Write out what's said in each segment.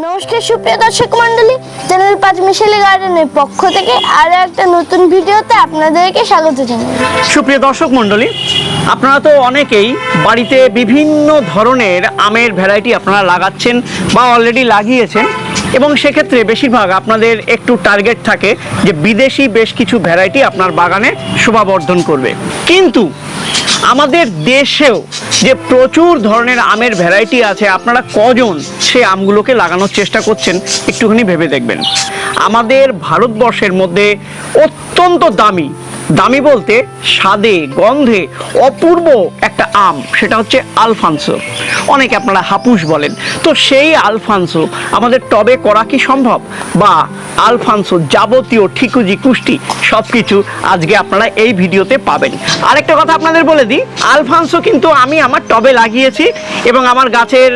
নমস্কার, সুপ্রিয় দর্শক মন্ডলী চ্যানেল পাঁচ মিশেলি গার্ডেনের পক্ষ থেকে আরও একটা নতুন ভিডিওতে আপনাদেরকে স্বাগত জানাই। সুপ্রিয় দর্শক মন্ডলী আপনারা তো অনেকেই বাড়িতে বিভিন্ন ধরনের আমের ভ্যারাইটি আপনারা লাগাচ্ছেন বা অলরেডি লাগিয়েছেন। এবং সেক্ষেত্রে বেশিরভাগ আপনাদের একটু টার্গেট থাকে যে বিদেশি বেশ কিছু ভ্যারাইটি আপনার বাগানে শোভাবর্ধন করবে। কিন্তু আমাদের দেশেও যে প্রচুর ধরনের আমের ভ্যারাইটি আছে, আপনারা কজন সে আমগুলোকে লাগানোর চেষ্টা করছেন একটুখানি ভেবে দেখবেন। আমাদের ভারতবর্ষের মধ্যে অত্যন্ত দামি দামি বলতে স্বাদে, গন্ধে অপূর্ব একটা আম, সেটা হচ্ছে আলফানসো। অনেকে আপনারা হাপুস বলেন। তো সেই আলফানসো আমাদের টবে করা কি সম্ভব? বা আলফানসো যাবতীয় ঠিকুজি, কুষ্টি সব কিছু আজকে আপনারা এই ভিডিওতে পাবেন। আরেকটা কথা আপনাদের বলে দিই, আলফানসো কিন্তু আমি আমার টবে লাগিয়েছি এবং আমার গাছের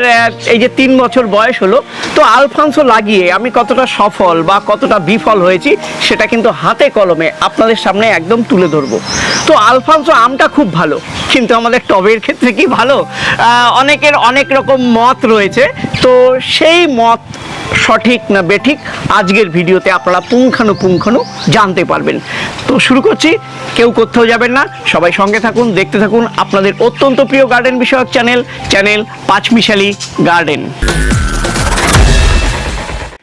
এই যে তিন বছর বয়স হলো, তো আলফানসো লাগিয়ে আমি কতটা সফল বা কতটা বিফল হয়েছি সেটা কিন্তু হাতে কলমে আপনাদের সামনে একদম তুলে ধরবো। তো আলফানসো আমটা খুব ভালো, কিন্তু আমাদের টবের ক্ষেত্রে কি ভালো? অনেকের অনেক রকম মত রয়েছে। তো সেই মত সঠিক না বেঠিক আজকের ভিডিওতে আপনারা পুঙ্খানুপুঙ্খানু জানতে পারবেন। তো শুরু করছি, কেউ কোথাও যাবেন না, সবাই সঙ্গে থাকুন, দেখতে থাকুন আপনাদের অত্যন্ত প্রিয় গার্ডেন বিষয়ক চ্যানেল চ্যানেল পাঁচমিশালি গার্ডেন।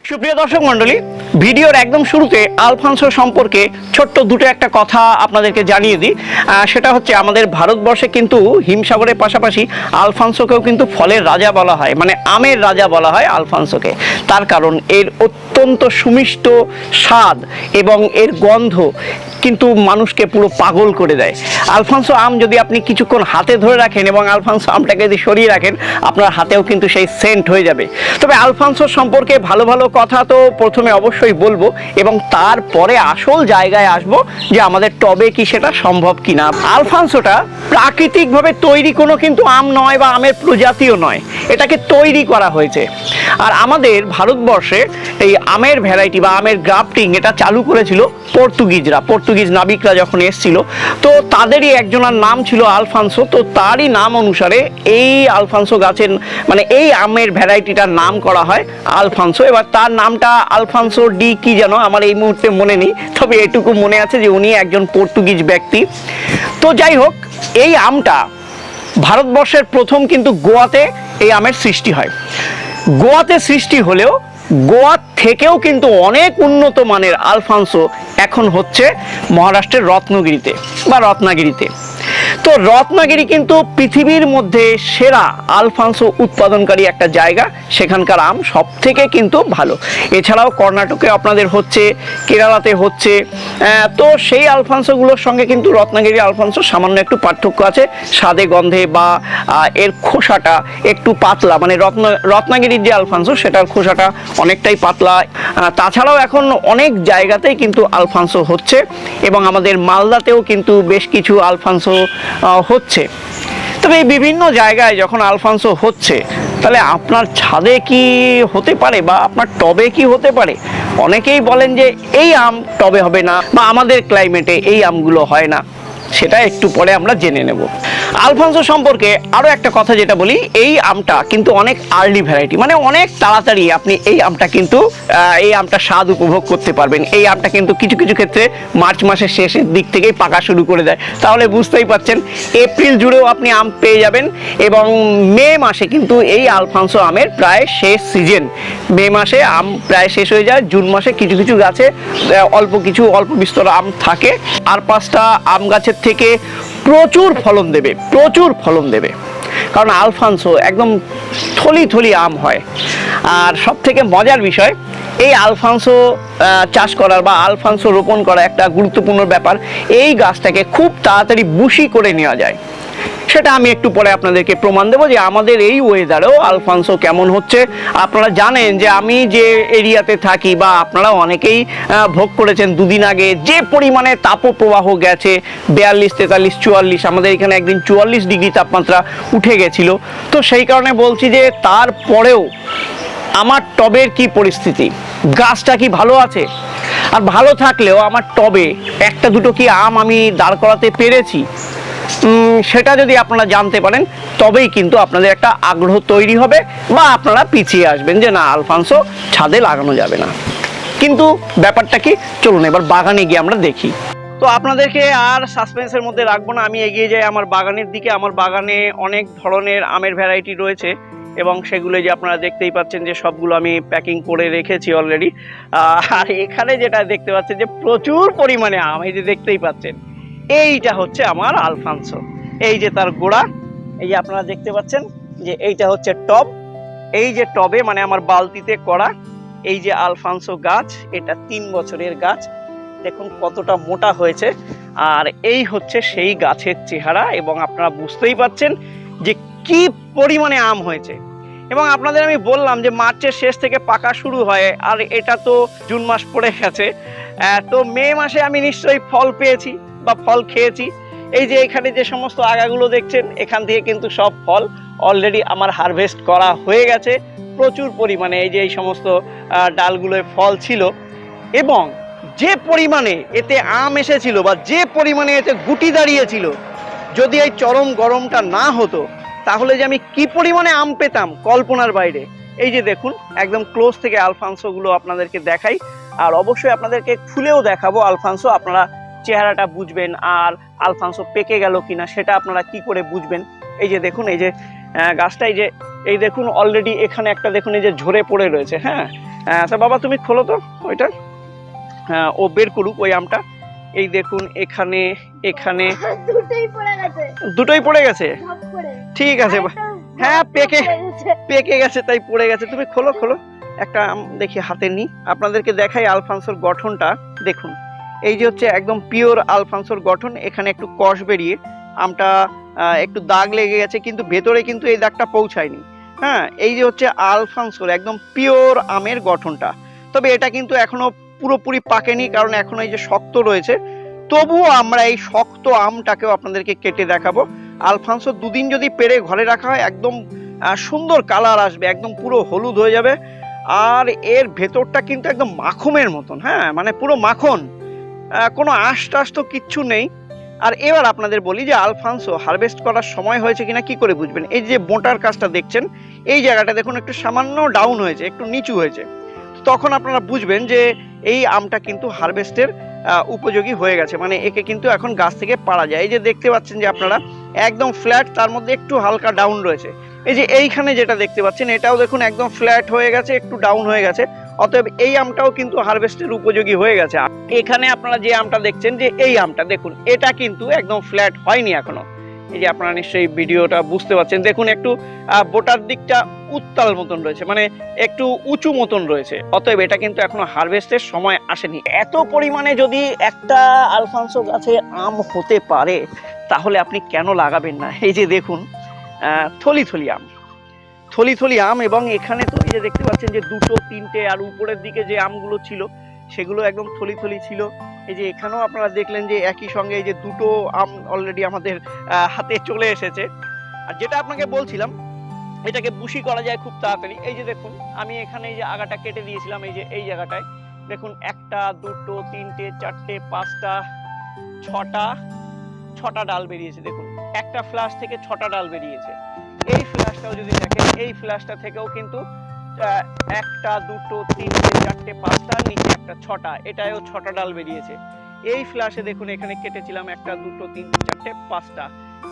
সুপ্রিয় দর্শক মণ্ডলী ভিডিওর একদম শুরুতে আলফানসো সম্পর্কে ছোট্ট দুটো একটা কথা আপনাদেরকে জানিয়ে দিই। সেটা হচ্ছে আমাদের ভারতবর্ষে কিন্তু হিমসাগরের পাশাপাশি আলফানসোকেও কিন্তু ফলের রাজা বলা হয় মানে আমের রাজা বলা হয় আলফানসোকে। তার কারণ এর অত্যন্ত সুমিষ্ট স্বাদ এবং এর গন্ধ কিন্তু মানুষকে পুরো পাগল করে দেয়। আলফানসো আম যদি আপনি কিছুক্ষণ হাতে ধরে রাখেন এবং আলফানসো আমটাকে যদি সরিয়ে রাখেন, আপনার হাতেও কিন্তু সেই সেন্ট হয়ে যাবে। তবে আলফানসো সম্পর্কে ভালো ভালো কথা তো প্রথমে অবশ্যই বলব এবং তারপরে আসল জায়গায় আসব যে আমাদের টবে কি সেটা সম্ভব কিনা। আলফানসোটা প্রাকৃতিকভাবে তৈরি কোনো কিন্তু আম নয় বা আমের প্রজাতিও নয়, এটাকে তৈরি করা হয়েছে। আর আমাদের ভারতবর্ষে এই আমের ভ্যারাইটি বা আমের গ্রাফটিং এটা চালু করেছিল পর্তুগিজরা। পর্তুগিজ নাবিকরা যখন এসেছিল, তো তাদেরই একজনের নাম ছিল আলফানসো, তো তারই নাম অনুসারে এই আলফানসো গাছের মানে এই আমের ভ্যারাইটিটার নাম করা হয় আলফানসো। এবার তার নামটা আলফানসো ডি কি যেন আমার এই মুহূর্তে মনে নেই, তবে এটুকু মনে আছে যে উনি একজন পর্তুগিজ ব্যক্তি। তো যাই হোক, এই আমটা ভারতবর্ষের প্রথম কিন্তু গোয়াতে এই আমের সৃষ্টি হয়। গোয়াতে সৃষ্টি হলেও গোয়া থেকেও কিন্তু অনেক উন্নত মানের আলফানসো এখন হচ্ছে মহারাষ্ট্রের রত্নগিরিতে বা রত্নাগিরিতে। তো রত্নাগিরি কিন্তু পৃথিবীর মধ্যে সেরা আলফানসো উৎপাদনকারী একটা জায়গা। সেখানকার আম সব থেকে কিন্তু ভালো। এছাড়াও কর্ণাটকে আপনাদের হচ্ছে, কেরালাতে হচ্ছে তো সেই আলফানসোগুলোর সঙ্গে কিন্তু রত্নাগিরি আলফানসো সামান্য একটু পার্থক্য আছে। স্বাদে, গন্ধে বা এর খোসাটা একটু পাতলা। মানে রত্ন, রত্নাগিরির যে আলফানসো, সেটার খোসাটা অনেকটাই পাতলা। তাছাড়াও এখন অনেক জায়গাতেই কিন্তু আলফানসো হচ্ছে এবং আমাদের মালদাতেও কিন্তু বেশ কিছু আলফানসো হচ্ছে। তবে এই বিভিন্ন জায়গায় যখন আলফানসো হচ্ছে, তাহলে আপনার ছাদে কি হতে পারে বা আপনার টবে কি হতে পারে? অনেকেই বলেন যে এই আম টবে হবে না বা আমাদের ক্লাইমেটে এই আমগুলো হয় না। সেটা একটু পরে আমরা জেনে নেব। আলফানসো সম্পর্কে আরও একটা কথা যেটা বলি, এই আমটা কিন্তু অনেক আর্লি ভ্যারাইটি মানে অনেক তাড়াতাড়ি আপনি এই আমটা কিন্তু এই আমটা স্বাদ উপভোগ করতে পারবেন। এই আমটা কিন্তু কিছু কিছু ক্ষেত্রে মার্চ মাসের শেষের দিক থেকেই পাকা শুরু করে দেয়। তাহলে বুঝতেই পাচ্ছেন, এপ্রিল জুড়েও আপনি আম পেয়ে যাবেন এবং মে মাসে কিন্তু এই আলফানসো আমের প্রায় শেষ সিজন মে মাসে আম প্রায় শেষ হয়ে যায়, জুন মাসে কিছু কিছু গাছে অল্প কিছু, অল্প বিস্তর আম থাকে। আর পাঁচটা আম গাছের থেকে প্রচুর ফলন দেবে, প্রচুর ফলন দেবে। কারণ আলফানসো একদম থলি থলি আম হয়। আর সব থেকে মজার বিষয়, এই আলফানসো চাষ করার বা আলফানসো রোপণ করা একটা গুরুত্বপূর্ণ ব্যাপার, এই গাছটাকে খুব তাড়াতাড়ি বুশি করে নেওয়া যায়। সেটা আমি একটু পরে আপনাদেরকে প্রমাণ দেবো যে আমাদের এই ওয়েদারেও আলফানসো কেমন হচ্ছে। আপনারা জানেন যে আমি যে এরিয়াতে থাকি বা আপনারা অনেকেই ভোগ করেছেন দুদিন আগে, যে পরিমাণে তাপপ্রবাহ গেছে, বিয়াল্লিশ, তেতাল্লিশ, চুয়াল্লিশ, আমাদের এখানে একদিন চুয়াল্লিশ ডিগ্রি তাপমাত্রা উঠে গেছিল। তো সেই কারণে বলছি যে তারপরেও আমার টবের কি পরিস্থিতি? গাছটা কি ভালো আছে? আর ভালো থাকলেও আমার টবে একটা দুটো কি আম আমি দাঁড় করাতে পেরেছি? সেটা যদি আপনারা জানতে পারেন, তবেই কিন্তু আপনাদের একটা আগ্রহ তৈরি হবে বা আপনারা পিছিয়ে আসবেন যে না, আলফানসো ছাদে লাগানো যাবে না। কিন্তু ব্যাপারটা কি? চলুন এবার বাগানে গিয়ে আমরা দেখি। তো আপনাদেরকে আর সাসপেন্সের মধ্যে রাখব না, আমি এগিয়ে যাই আমার বাগানের দিকে। আমার বাগানে অনেক ধরনের আমের ভ্যারাইটি রয়েছে এবং সেগুলো যে আপনারা দেখতেই পাচ্ছেন যে সবগুলো আমি প্যাকিং করে রেখেছি অলরেডি আর এখানে যেটা দেখতে পাচ্ছেন যে প্রচুর পরিমাণে আম, এই যে দেখতেই পাচ্ছেন। এইটা হচ্ছে আমার আলফানসো। এই যে তার গোড়া, এই যে আপনারা দেখতে পাচ্ছেন যে এইটা হচ্ছে টব। এই যে টবে মানে আমার বালতিতে করা এই যে আলফানসো গাছ, এটা তিন বছরের গাছ। দেখুন কতটা মোটা হয়েছে। আর এই হচ্ছে সেই গাছের চেহারা এবং আপনারা বুঝতেই পাচ্ছেন যে কি পরিমাণে আম হয়েছে। এবং আপনাদের আমি বললাম যে মার্চের শেষ থেকে পাকা শুরু হয়, আর এটা তো জুন মাস পড়ে গেছে। তো মে মাসে আমি নিশ্চয়ই ফল পেয়েছি। বা ফল খেয়েছি। এই যে এখানে যে সমস্ত আগাগুলো দেখছেন এখান থেকে কিন্তু সব ফল অলরেডি আমার হারভেস্ট করা হয়ে গেছে। প্রচুর পরিমাণে এই যে এই সমস্ত আহ, ডালগুলোয় ফল ছিল। এবং যে পরিমাণে এতে আম এসেছিল বা যে পরিমাণে এতে গুটি দাঁড়িয়েছিল যদি এই চরম গরমটা না হতো তাহলে যে আমি কি পরিমাণে আম পেতাম কল্পনার বাইরে? এই যে দেখুন একদম ক্লোজ থেকে আলফানসোগুলো আপনাদেরকে দেখাই। আর অবশ্যই আপনাদেরকে খুলেও দেখাবো আলফানসো আপনারা চেহারাটা বুঝবেন আর আলফানসো পেকে গেল কিনা সেটা আপনারা কি করে বুঝবেন? এই যে দেখুন এই যে গাছটা এই যে এই দেখুন অলরেডি এখানে একটা দেখুন এই যে ঝরে পড়ে রয়েছে হ্যাঁ? তা বাবা তুমি খোলো তো ওইটা। হ্যাঁ ও বের করুক ওই আমটা। এই দেখুন এখানে এখানে। দুটোই পড়ে গেছে। ঠিক আছে হ্যাঁ, পেকে- পেকে গেছে তাই পড়ে গেছে। তুমি খোলো খোলো। একটা আম দেখি হাতে নি। আপনাদেরকে দেখাই আলফানসোর গঠনটা। দেখুন। এই যে হচ্ছে একদম পিওর আলফানসোর গঠন, এখানে একটু কষ বেরিয়ে আমটা একটু দাগ লেগে গেছে, কিন্তু ভেতরে কিন্তু এই দাগটা পৌঁছায়নি। হ্যাঁ এই যে হচ্ছে আলফানসোর একদম পিওর আমের গঠনটা। তবে এটা কিন্তু এখনও পুরোপুরি পাকেনি, কারণ এখনও এই যে শক্ত রয়েছে। তবুও আমরা এই শক্ত আমটাকেও আপনাদেরকে কেটে দেখাবো। আলফানসো দুদিন যদি পেরে ঘরে রাখা হয়, একদম সুন্দর কালার আসবে, একদম পুরো হলুদ হয়ে যাবে। আর এর ভেতরটা কিন্তু একদম মাখনের মতন হ্যাঁ মানে পুরো মাখন। কোনো আঁশ টাশ তো কিচ্ছু নেই। আর এবার আপনাদের বলি যে আলফানসো হারভেস্ট করার সময় হয়েছে কিনা, কি করে বুঝবেন? এই যে মোটার কাজটা দেখছেন, এই জায়গাটা দেখুন একটু সামান্য ডাউন হয়েছে, একটু নিচু হয়েছে। তখন আপনারা বুঝবেন যে এই আমটা কিন্তু হারভেস্টের উপযোগী হয়ে গেছে। মানে একে কিন্তু এখন গাছ থেকে পাড়া যায়। এই যে দেখতে পাচ্ছেন যে আপনারা, একদম ফ্ল্যাট, তার মধ্যে একটু হালকা ডাউন রয়েছে। এই যে এইখানে যেটা দেখতে পাচ্ছেন, এটাও দেখুন একদম ফ্ল্যাট হয়ে গেছে, একটু ডাউন হয়ে গেছে। অতএব এই আমটাও কিন্তু হারভেস্টের উপযোগী হয়ে গেছে। এখানে আপনারা যে আমটা দেখছেন যে এই আমটা, দেখুন, এটা কিন্তু একদম ফ্ল্যাট হয়নি এখনও। এই যে আপনারা নিশ্চয়ই ভিডিওটা বুঝতে পারছেন। দেখুন, একটু বোটার দিকটা উত্তাল মতন রয়েছে মানে একটু উঁচু মতন রয়েছে। অতএব এটা কিন্তু এখনও হারভেস্টের সময় আসেনি। এত পরিমাণে যদি একটা আলফানসো গাছে আম হতে পারে, তাহলে আপনি কেন লাগাবেন না? এই যে দেখুন থলি থলি আম। থলি থলি আম এবং এখানে তো এই যে দেখতে পাচ্ছেন যে দুটো, তিনটে আর উপরের দিকে যে আমগুলো ছিল, সেগুলো একদম থলি থলি ছিল। এই যে এখানেও আপনারা দেখলেন যে একই সঙ্গে এই যে দুটো আম অলরেডি আমাদের হাতে চলে এসেছে। আর যেটা আপনাকে বলছিলাম, এটাকে বুশি করা যায় খুব তাড়াতাড়ি। এই যে দেখুন, আমি এখানে এই যে আগাটা কেটে দিয়েছিলাম এই যে, এই জায়গাটায়। দেখুন, একটা, দুটো, তিনটে, চারটে, পাঁচটা, ছটা ছটা ডাল বেরিয়েছে। দেখুন, একটা ফ্ল্যাশ থেকে ছটা ডাল বেরিয়েছে। এই ফ্ল্যাশটাও যদি দেখেন, এই ফ্ল্যাশটা থেকেও কিন্তু একটা, দুটো, তিনটে, চারটে, পাঁচটা, নিচে একটা ছটা এটাও ছটা ডাল বেরিয়েছে। এই ফ্ল্যাশে দেখুন, এখানে কেটেছিলাম একটা, দুটো, তিনটে, চারটে, পাঁচটা,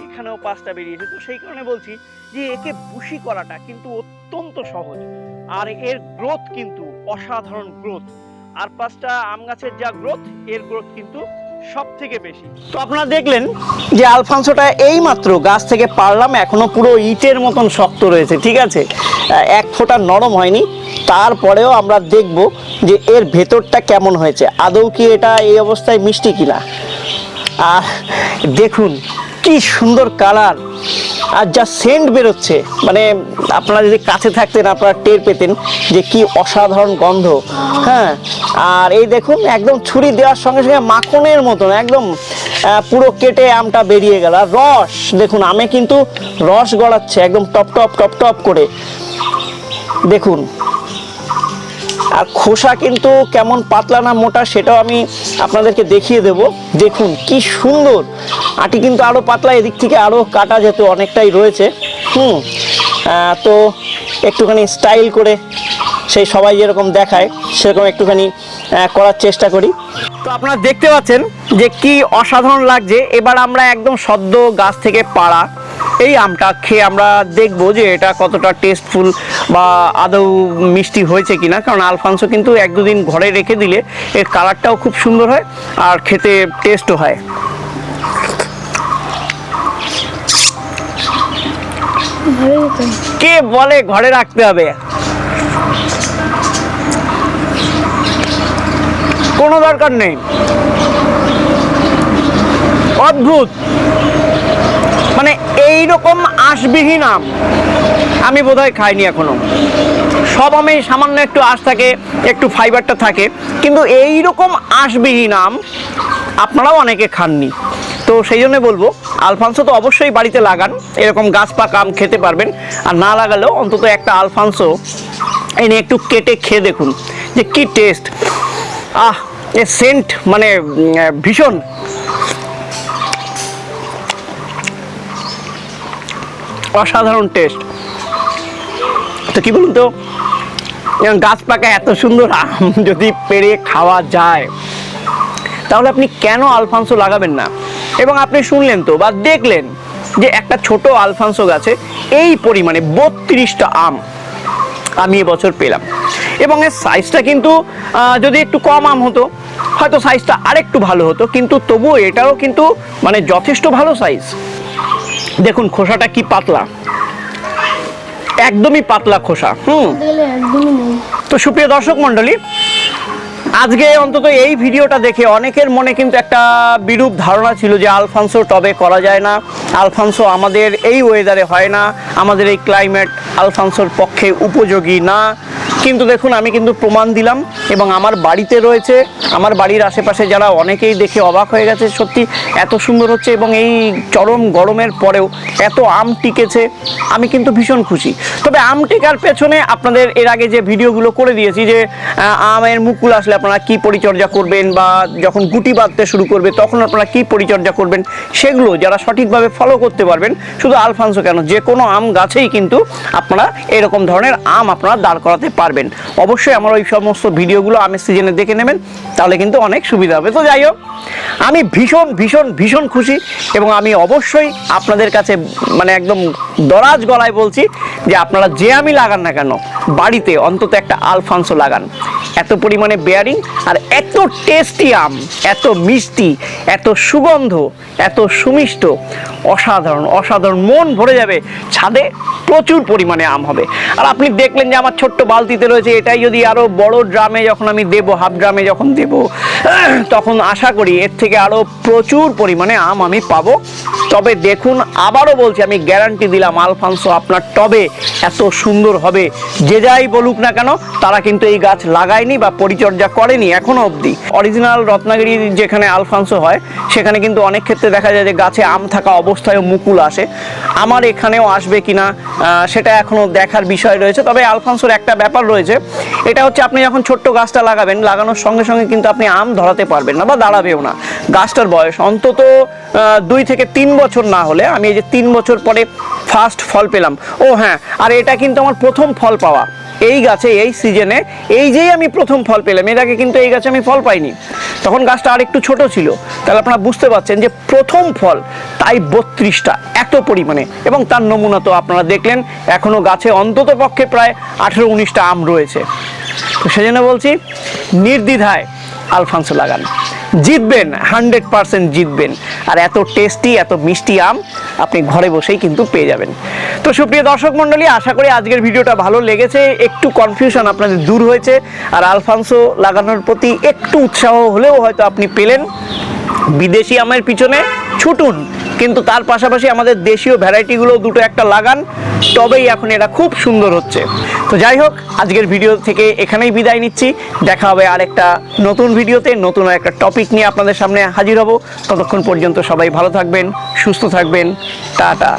এখানেও পাঁচটা বেরিয়েছে। তো সেই কারণে বলছি যে, একে বুশি করাটা কিন্তু অত্যন্ত সহজ। আর এর গ্রোথ কিন্তু অসাধারণ গ্রোথ আর পাঁচটা আম গাছের যা গ্রোথ এর গ্রোথ কিন্তু সব থেকে বেশি। তো আপনারা দেখলেন যে আলফানসোটা এই মাত্র গাছ থেকে পারলাম, এখনও পুরো ইটের মতন শক্ত রয়েছে, ঠিক আছে? এক ফোঁটা নরম হয়নি। তারপরেও আমরা দেখব যে এর ভেতরটা কেমন হয়েছে। আদৌ কি এটা এই অবস্থায় মিষ্টি কিনা? আর দেখুন, কি সুন্দর কালার। আর যা সেন্ট বেরোচ্ছে মানে আপনারা যদি কাছে থাকতেন, আপনারা টের পেতেন যে কি অসাধারণ গন্ধ। হ্যাঁ আর এই দেখুন, একদম ছুরি দেওয়ার সঙ্গে সঙ্গে মাখনের মতন, একদম পুরো কেটে আমটা বেরিয়ে গেল। আর রস, দেখুন, আমে কিন্তু রস গড়াচ্ছে, একদম টপ টপ টপ টপ করে। দেখুন আর খোসা কিন্তু কেমন পাতলা না মোটা সেটাও আমি আপনাদেরকে দেখিয়ে দেব। দেখুন কি সুন্দর। আটি কিন্তু আরও পাতলা, এদিক থেকে আরও কাটা যেত অনেকটাই রয়েছে। হুম তো একটুখানি স্টাইল করে সেই সবাই যেরকম দেখায়, সেরকম একটুখানি করার চেষ্টা করি। তো আপনারা দেখতে পাচ্ছেন যে কি অসাধারণ লাগছে। এবার আমরা একদম সদ্য গাছ থেকে পাড়া এই আমটা খেয়ে আমরা দেখব যে এটা কতটা টেস্টফুল বা আদৌ মিষ্টি হয়েছে কিনা। কারণ আলফানসো কিন্তু এক দুদিন ঘরে রেখে দিলে এর কালারটাও খুব সুন্দর হয় আর খেতে টেস্টও হয়। কে বলে ঘরে রাখতে হবে? কোনো দরকার নেই। অদ্ভুত। মানে এই রকম আঁশবিহীন আম আমি বোধহয় খাইনি এখনও। সব আমে সামান্য একটু আঁশ থাকে, একটু ফাইবারটা থাকে, কিন্তু এই রকম আঁশবিহীন আম আপনারাও অনেকে খাননি। তো সেই জন্য বলব, আলফানসো তো অবশ্যই বাড়িতে লাগান, এরকম গাছ পাকা আম খেতে পারবেন, আর না লাগালেও অন্তত একটা আলফানসো এনে একটু কেটে খেয়ে দেখুন, যে কি টেস্ট আহ এ সেন্ট মানে ভীষণ। অসাধারণ টেস্ট তো কি বলুন তো? গাছ পাকা এত সুন্দর আম যদি পেরে খাওয়া যায়, তাহলে আপনি কেন আলফানসো লাগাবেন না? এবং আপনি শুনলেন তো বা দেখলেন যে একটা ছোট আলফানসো গাছে এই পরিমাণে বত্রিশটা আম আমি এবছর পেলাম। এবং এর সাইজটা কিন্তু যদি একটু কম আম হতো, হয়তো সাইজটা আরেকটু ভালো হতো, কিন্তু তবুও এটারও কিন্তু মানে যথেষ্ট ভালো সাইজ দেখুন খোসাটা কি পাতলা। একদমই পাতলা খোসা হুম। তো সুপ্রিয় দর্শক মণ্ডলী আজকে অন্তত এই ভিডিওটা দেখে অনেকের মনে কিন্তু একটা বিরূপ ধারণা ছিল যে আলফানসো টবে করা যায় না আলফানসো আমাদের এই ওয়েদারে হয় না আমাদের এই ক্লাইমেট আলফানসোর পক্ষে উপযোগী না। কিন্তু দেখুন, আমি কিন্তু প্রমাণ দিলাম এবং আমার বাড়িতে রয়েছে, আমার বাড়ির আশেপাশে যারা অনেকেই দেখে অবাক হয়ে গেছে, সত্যি এত সুন্দর হচ্ছে এবং এই চরম গরমের পরেও এত আম টিকেছে, আমি কিন্তু ভীষণ খুশি। তবে আম টিকার পেছনে আপনাদের এর আগে যে ভিডিওগুলো করে দিয়েছি যে আমের মুকুল আসলে আপনারা কি পরিচর্যা করবেন বা যখন গুটি বাঁধতে শুরু করবে, তখন আপনারা কি পরিচর্যা করবেন, সেগুলো যারা সঠিকভাবে ফলো করতে পারবেন, শুধু আলফানসো কেন, যে কোনো আম গাছেই কিন্তু আপনারা এরকম ধরনের আম আপনারা দাঁড় করাতে পারবেন। অবশ্যই আমার ওই সমস্ত ভিডিওগুলো আমি সিজনে দেখে নেবেন, তাহলে কিন্তু অনেক সুবিধা হবে। তো যাই হোক, আমি ভীষণ ভীষণ ভীষণ খুশি এবং আমি অবশ্যই আপনাদের কাছে মানে একদম দরাজ গলায় বলছি যে আপনারা যে আমি লাগান না কেন, বাড়িতে অন্তত একটা আলফানসো লাগান। এত পরিমাণে বেয়ারিং আর এত টেস্টি আম, এত মিষ্টি, এত সুগন্ধ, এত সুমিষ্ট, অসাধারণ অসাধারণ মন ভরে যাবে ছাদে প্রচুর পরিমাণে আম হবে। আর আপনি দেখলেন যে আমার ছোট্ট বালতিতে রয়েছে, এটাই যদি আরও বড় ড্রামে যখন আমি দেব হাফ ড্রামে যখন দেব, তখন আশা করি এর থেকে আরও প্রচুর পরিমাণে আম আমি পাবো। তবে দেখুন, আবারও বলছি, আমি গ্যারান্টি দিলাম আলফানসো আপনার টবে এত সুন্দর হবে। যে যাই বলুক না কেন, তারা কিন্তু এই গাছ লাগায়নি বা পরিচর্যা করেনি এখনও অবধি। অরিজিনাল রত্নাগিরি যেখানে আলফানসো হয়, সেখানে কিন্তু অনেক ক্ষেত্রে দেখা যায় যে গাছে আম থাকা অবস্থায় মুকুল আসে। আমার এখানেও আসবে কিনা সেটা এখনও দেখার বিষয় রয়েছে। তবে আলফানসোর একটা ব্যাপার রয়েছে, এটা হচ্ছে আপনি যখন ছোট্ট গাছটা লাগাবেন, লাগানোর সঙ্গে সঙ্গে কিন্তু আপনি আম ধরাতে পারবেন না বা দাঁড়াবেও না। গাছটার বয়স অন্তত দুই থেকে তিন বছর না হলে আমি এই যে তিন বছর পরে ফার্স্ট ফল পেলাম। ও হ্যাঁ আর এটা কিন্তু আমার প্রথম ফল পাওয়া। এই গাছে, এই সিজনে এই যেই আমি প্রথম ফল পেলাম, এর আগে কিন্তু এই গাছে আমি ফল পাইনি। তখন গাছটা আরেকটু ছোট ছিল। তাহলে আপনারা বুঝতে পারছেন যে প্রথম ফল তাই বত্রিশটা, এত পরিমাণে। এবং তার নমুনা তো আপনারা দেখলেন, এখনও গাছে অন্তত পক্ষে প্রায় আঠেরো উনিশটা আম রয়েছে। তো সেজন্য বলছি, নির্দ্বিধায় আলফানসো লাগান। জিতবেন, হান্ড্রেড পারসেন্ট জিতবেন। আর এত টেস্টি, এত মিষ্টি আম আপনি ঘরে বসেই কিন্তু পেয়ে যাবেন। তো সুপ্রিয় দর্শক মণ্ডলী, আশা করি আজকের ভিডিওটা ভালো লেগেছে। একটু কনফিউশন আপনাদের দূর হয়েছে। আর আলফানসো লাগানোর প্রতি একটু উৎসাহ হলেও হয়তো আপনি পেলেন। বিদেশি আমের পিছনে ছুটুন। কিন্তু তার পাশাপাশি আমাদের দেশীয় ভ্যারাইটিগুলো দুটো একটা লাগান, তবেই এখন এটা খুব সুন্দর হচ্ছে। তো যাই হোক, আজকের ভিডিও থেকে এখানেই বিদায় নিচ্ছি। দেখা হবে আর একটা নতুন ভিডিওতে, নতুন একটা টপিক নিয়ে আপনাদের সামনে হাজির হব। ততক্ষণ পর্যন্ত সবাই ভালো থাকবেন, সুস্থ থাকবেন। টাটা।